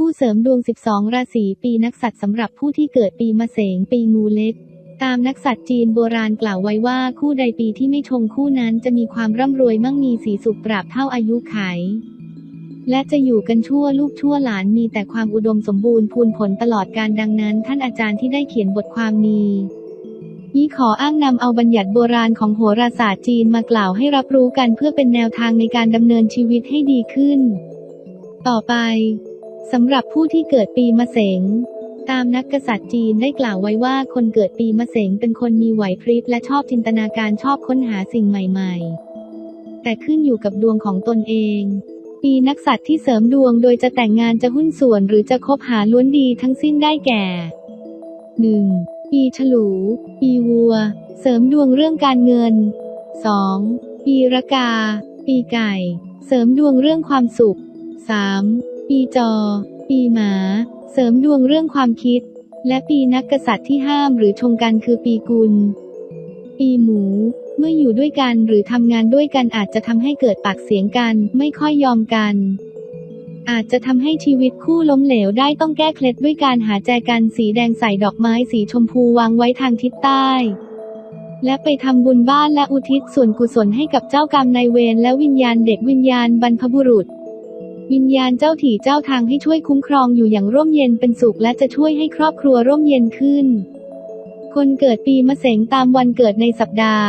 คู่เสริมดวง 12 ราศีปีนักสัตว์สำหรับผู้ที่เกิดปีมะเสงปีงูเล็ก ตามนักสัตว์จีนโบราณกล่าวไว้ว่าคู่ใดปีที่ไม่ชงคู่นั้นจะมีความร่ำรวยมั่งมีสีสุขปราบเท่าอายุไข และจะอยู่กันชั่วลูกชั่วหลานมีแต่ความอุดมสมบูรณ์พูนผลตลอดการดังนั้น ท่านอาจารย์ที่ได้เขียนบทความนี้นี้ขออ้างนำเอาบัญญัติโบราณของโหราศาสตร์จีนมากล่าวให้รับรู้กันเพื่อเป็นแนวทางในการดำเนินชีวิตให้ดีขึ้น ต่อไป สำหรับผู้ที่เกิดปีมะเสง ตามนักกษัตริย์จีนได้กล่าวไว้ว่าคนเกิดปีมะเสงเป็นคนมีไหวพริบและชอบจินตนาการชอบค้นหาสิ่งใหม่ ๆ แต่ขึ้นอยู่กับดวงของตนเอง ปีนักสัตว์ที่เสริมดวงโดยจะแต่งงานจะหุ้นส่วนหรือจะคบหาล้วนดีทั้งสิ้นได้แก่ 1. ปีฉลู ปีวัว เสริมดวงเรื่องการเงิน 2. ปีระกา ปีไก่ เสริมดวงเรื่องความสุข 3. ปีจอ ปีหมา เสริมดวงเรื่องความคิด และปีนักกษัตริย์ที่ห้ามหรือชงกันคือปีกุล ปีหมู เมื่ออยู่ด้วยกันหรือทำงานด้วยกันอาจจะทำให้เกิดปากเสียงกัน ไม่ค่อยยอมกัน อาจจะทำให้ชีวิตคู่ล้มเหลวได้ต้องแก้เคล็ดด้วยการหาแจกันสีแดงใส่ดอกไม้สีชมพูวางไว้ทางทิศใต้และไปทำบุญบ้านและอุทิศส่วนกุศลให้กับเจ้ากรรมนายเวรและวิญญาณเด็กวิญญาณบรรพบุรุษ วิญญาณเจ้าถี่เจ้าทางให้ช่วยคุ้มครองอยู่อย่างร่มเย็นเป็นสุขและจะช่วยให้ครอบครัวร่มเย็นขึ้น คนเกิดปีมะเสงตามวันเกิดในสัปดาห์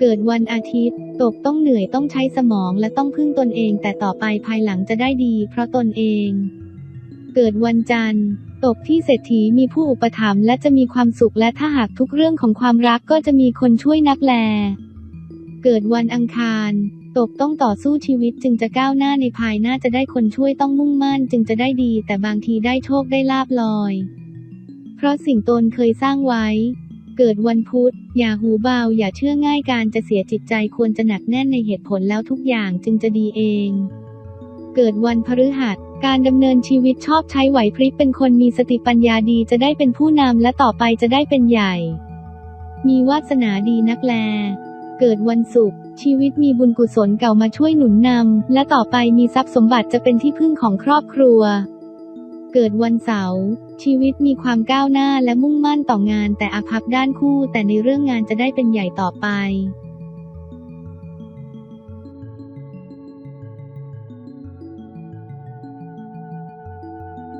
เกิดวันอาทิตย์ ตกต้องเหนื่อยต้องใช้สมองและต้องพึ่งตนเอง แต่ต่อไปภายหลังจะได้ดี เพราะตนเอง เกิดวันจันทร์ ตกที่เศรษฐีมีผู้อุปถัมภ์และจะมีความสุขและถ้าหากทุกเรื่องของความรักก็จะมีคนช่วยนักแลเกิดวันอังคาร ตกต้องต่อสู้ชีวิตจึงจะก้าวหน้าในภายหน้าจะได้คนช่วยต้องมุ่งมั่นจึงจะได้ดี แต่บางทีได้โชคได้ลาบลอย เพราะสิ่งตนเคยสร้างไว้ เกิดวันพุธ อย่าหูเบา อย่าเชื่อง่ายการจะเสียจิตใจควรจะหนักแน่นในเหตุผลแล้วทุกอย่างจึงจะดีเอง เกิดวันพฤหัส การดำเนินชีวิตชอบใช้ไหวพริบเป็นคนมีสติปัญญาดีจะได้เป็นผู้นำและต่อไปจะได้เป็นใหญ่ มีวาสนาดีนักแล เกิดวันศุกร์ชีวิตมีบุญกุศลเก่ามาช่วยหนุนนำ และต่อไปมีทรัพย์สมบัติจะเป็นที่พึ่งของครอบครัว เกิดวันเสาร์ชีวิตมีความก้าวหน้าและมุ่งมั่นต่องานแต่อาภัพด้านคู่แต่ในเรื่องงานจะได้เป็นใหญ่ต่อไป